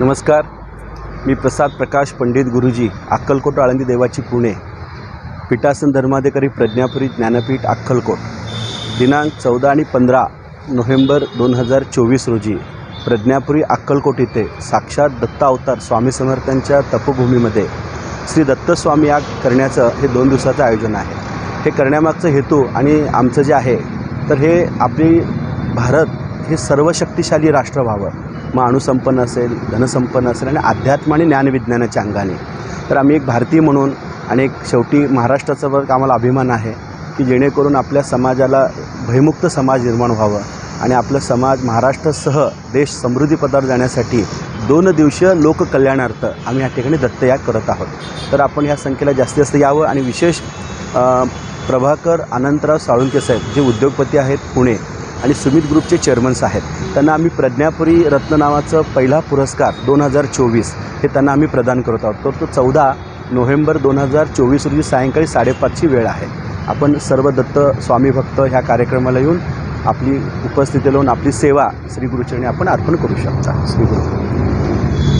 नमस्कार मी प्रसाद प्रकाश पंडित गुरुजी अक्कलकोट आळंदी देवाची पुणे पीठासन धर्माधिकारी प्रज्ञापुरी ज्ञानपीठ अक्कलकोट. दिनांक चौदा आणि पंधरा नोव्हेंबर दोन हजार चोवीस रोजी प्रज्ञापुरी अक्कलकोट इथे साक्षात दत्ता अवतार स्वामी समर्थांच्या तपभूमीमध्ये श्री दत्तस्वामी याग करण्याचं हे दोन दिवसाचं आयोजन आहे. हे करण्यामागचं हेतू आणि आमचं जे आहे तर हे आपली भारत हे सर्वशक्तिशाली राष्ट्र व्हावं. मग अणुसंपन्न असेल धनसंपन्न असेल आणि अध्यात्म आणि ज्ञानविज्ञानाच्या अंगाने. तर आम्ही एक भारतीय म्हणून आणि एक शेवटी महाराष्ट्राचा वर्ग आम्हाला अभिमान आहे की जेणेकरून आपल्या समाजाला भयमुक्त समाज निर्माण व्हावं आणि आपलं समाज महाराष्ट्रासह देश समृद्धीपदावर जाण्यासाठी दोन दिवसीय लोककल्याणार्थ आम्ही या ठिकाणी दत्तयाग करत आहोत. तर आपण ह्या संख्येला जास्तीत जास्त यावं आणि विशेष प्रभाकर अनंतराव साळुंके साहेब जे उद्योगपती आहेत पुणे आणि सुमित ग्रुपचे चेअरमन्स आहेत. त्यांना आम्ही प्रज्ञापुरी रत्न नावाचं पहिला पुरस्कार दोन हजार चोवीस हे त्यांना आम्ही प्रदान करत आहोत. तर तो चौदा नोव्हेंबर दोन हजार चोवीस रोजी सायंकाळी साडेपाचची वेळ आहे. आपण सर्व दत्त स्वामी भक्त ह्या कार्यक्रमाला येऊन आपली उपस्थिती लावून आपली सेवा श्री गुरुचरणी आपण अर्पण करू शकता. श्री गुरु